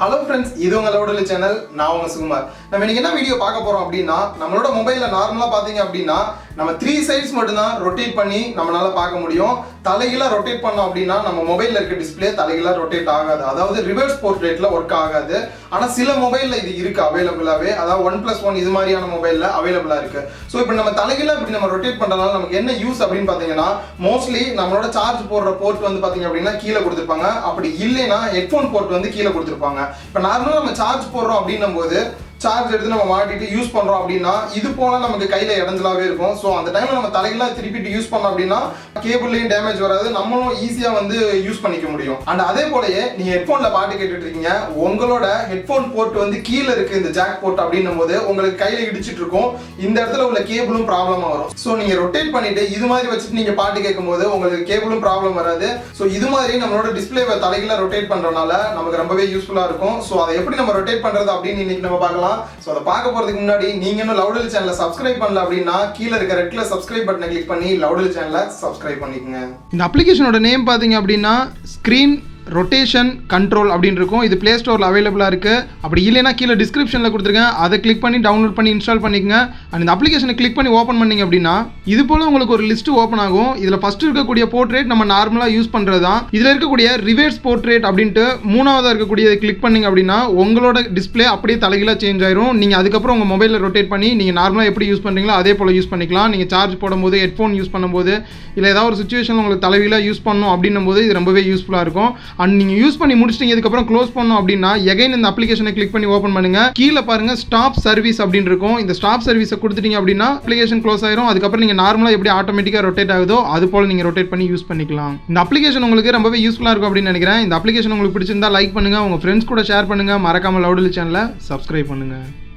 Hello friends இது உங்கள் loudly channel நான் உங்க சுகுமார். நம்ம இன்னைக்கு என்ன வீடியோ பார்க்க போறோம் அப்படின்னா நம்மளோட மொபைலில் நார்மலாக பார்த்தீங்க அப்படின்னா நம்ம த்ரீ சைட்ஸ் மட்டும்தான் ரொட்டேட் பண்ணி நம்மளால பார்க்க முடியும். தலைகளாக ரொட்டேட் பண்ணோம் அப்படின்னா நம்ம மொபைலில் இருக்க டிஸ்பிளே தலைகளாக ரொட்டேட் ஆகாது. அதாவது ரிவர்ஸ் போர்ட்ரேட்டில் ஒர்க் ஆகாது. ஆனால் சில மொபைலில் இது இருக்கு அவைலபிளாகவே அதாவது ஒன் ப்ளஸ் ஒன் இது மாதிரியான மொபைலில் அவைலபிளாக இருக்கு. ஸோ இப்போ நம்ம தலைகீழாக இப்படி நம்ம ரொட்டேட் பண்ணுறதுனால நமக்கு என்ன யூஸ் அப்படின்னு பார்த்தீங்கன்னா மோஸ்ட்லி நம்மளோட சார்ஜ் போடுற போர்ட் வந்து பார்த்தீங்க அப்படின்னா கீழே கொடுத்துருப்பாங்க. அப்படி இல்லைன்னா ஹெட்ஃபோன் போர்ட் வந்து கீழே கொடுத்துருப்பாங்க. இப்போ நார்மலாக நம்ம சார்ஜ் போடுறோம் அப்படின்னும் போது சார்ஜ் எடுத்து நம்ம மாட்டிட்டு யூஸ் பண்றோம் அப்படின்னா இது போனா நமக்கு கையில இடஞ்சலாவே இருக்கும். ஸோ அந்த டைம்ல நம்ம தலைகளாக திருப்பிட்டு யூஸ் பண்ணோம் அப்படின்னா கேபிள்லையும் டேமேஜ் வராது. நம்மளும் ஈஸியாக வந்து யூஸ் பண்ணிக்க முடியும். அண்ட் அதே போலயே நீங்க ஹெட்ஃபோன்ல பாட்டு கேட்டுட்டு இருக்கீங்க உங்களோட ஹெட்ஃபோன் போர்ட் வந்து கீழே இருக்கு இந்த ஜாக் போர்ட் அப்படின்னும் போது உங்களுக்கு கையில இடிச்சிட்டு இருக்கும். இந்த இடத்துல உள்ள கேபிளும் ப்ராப்ளமாக வரும். ஸோ நீங்க ரொட்டேட் பண்ணிட்டு இது மாதிரி வச்சுட்டு நீங்க பாட்டு கேட்கும் போது உங்களுக்கு கேபிளும் ப்ராப்ளம் வராது. ஸோ இது மாதிரி நம்மளோட டிஸ்பிளேவை தலைகளை ரொட்டேட் பண்றதுனால நமக்கு ரொம்பவே யூஸ்ஃபுல்லா இருக்கும். ஸோ அதை எப்படி நம்ம ரொட்டேட் பண்றது அப்படின்னு இன்னைக்கு நம்ம பார்க்கலாம். ஸோ அதை பார்க்க போறதுக்கு முன்னாடி நீங்க இன்னும் லவுடல் சேனலை சப்ஸ்கிரைப் பண்ணல அப்படின்னா கீழே இருக்க ரெட்டில் சப்ஸ்கிரைப் பட்டனை கிளிக் பண்ணி லவுடல் சேனலை சப்ஸ்கிரைப் பண்ணிக்கோங்க. இந்த அப்ளிகேஷனோட நேம் பார்த்தீங்க அப்படின்னா ஸ்க்ரீன் ரொட்டேஷன் கண்ட்ரோல் அப்படின்னு இருக்கும். இது ப்ளே ஸ்டோரில் அவைலபிளாக இருக்குது அப்படி இல்லைன்னா கீழே டிஸ்கிரிப்ஷனில் கொடுத்துருக்கேன். அதை கிளிக் பண்ணி டவுன்லோட் பண்ணி இன்ஸ்டால் பண்ணிக்கங்க. அண்ட் இந்த அப்ளிகேஷனை கிளிக் பண்ணி ஓப்பன் பண்ணீங்க அப்படின்னா இது போல் உங்களுக்கு ஒரு லிஸ்ட் ஓப்பன் ஆகும். இதில் ஃபஸ்ட்டு இருக்கக்கூடிய போர்ட்ரேட் நம்ம நார்மலாக யூஸ் பண்ணுறது தான். இதில் இருக்கக்கூடிய ரிவர்ஸ் போர்ட்ரேட் அப்படின்ட்டு மூணாவதாக இருக்கக்கூடியதை கிளிக் பண்ணீங்க அப்படின்னா உங்களோட டிஸ்ப்ளே அப்படியே தலைகீழாக சேஞ்ச் ஆயிரும். நீங்கள் அதுக்கப்புறம் உங்கள் மொபைலில் ரொட்டேட் பண்ணி நீங்கள் நார்மலாக எப்படி யூஸ் பண்ணுறீங்களோ அதே போல் யூஸ் பண்ணிக்கலாம். நீங்கள் சார்ஜ் போடும்போது ஹெட்ஃபோன் யூஸ் பண்ணும்போது இல்லை ஏதாவது ஒரு சுச்சுவேஷன் உங்களுக்கு தலைவியில் யூஸ் பண்ணணும் அப்படின்னும் போது இது ரொம்பவே யூஸ்ஃபுல்லாக இருக்கும். அண்ட் நீங்கள் யூஸ் பண்ணி முடிச்சிட்டீங்க இதுக்கப்புறம் க்ளோஸ் பண்ணோம் அப்படின்னா எகைன் இந்த அப்ளிகேஷனை கிளிக் பண்ணி ஓப்பன் பண்ணுங்க. கீழே பாருங்கள் ஸ்டாப் சர்வீஸ் அப்படின்னு இருக்கும். இந்த ஸ்டாப் சர்வீஸை கொடுத்துட்டீங்க அப்படின்னா அப்ளிகேஷன் க்ளோஸ் ஆயிரும். அதுக்கப்புறம் நீங்கள் நார்மலாக எப்படி ஆட்டோமேட்டிக்காக ரொட்டேட் ஆகுதோ அது போல் நீங்கள் ரொட்டேட் பண்ணி யூஸ் பண்ணிக்கலாம். இந்த அப்ளிகேஷன் உங்களுக்கு ரொம்பவே யூஸ்ஃபுல்லாக இருக்கும் அப்படின்னு நினைக்கிறேன். இந்த அப்ளிகேஷன் உங்களுக்கு பிடிச்சிருந்தா லைக் பண்ணுங்கள் உங்கள் ஃப்ரெண்ட்ஸ் கூட ஷேர் பண்ணுங்கள் மறக்காமல் லவுடலி சேனலை சப்ஸ்கிரைப் பண்ணுங்கள்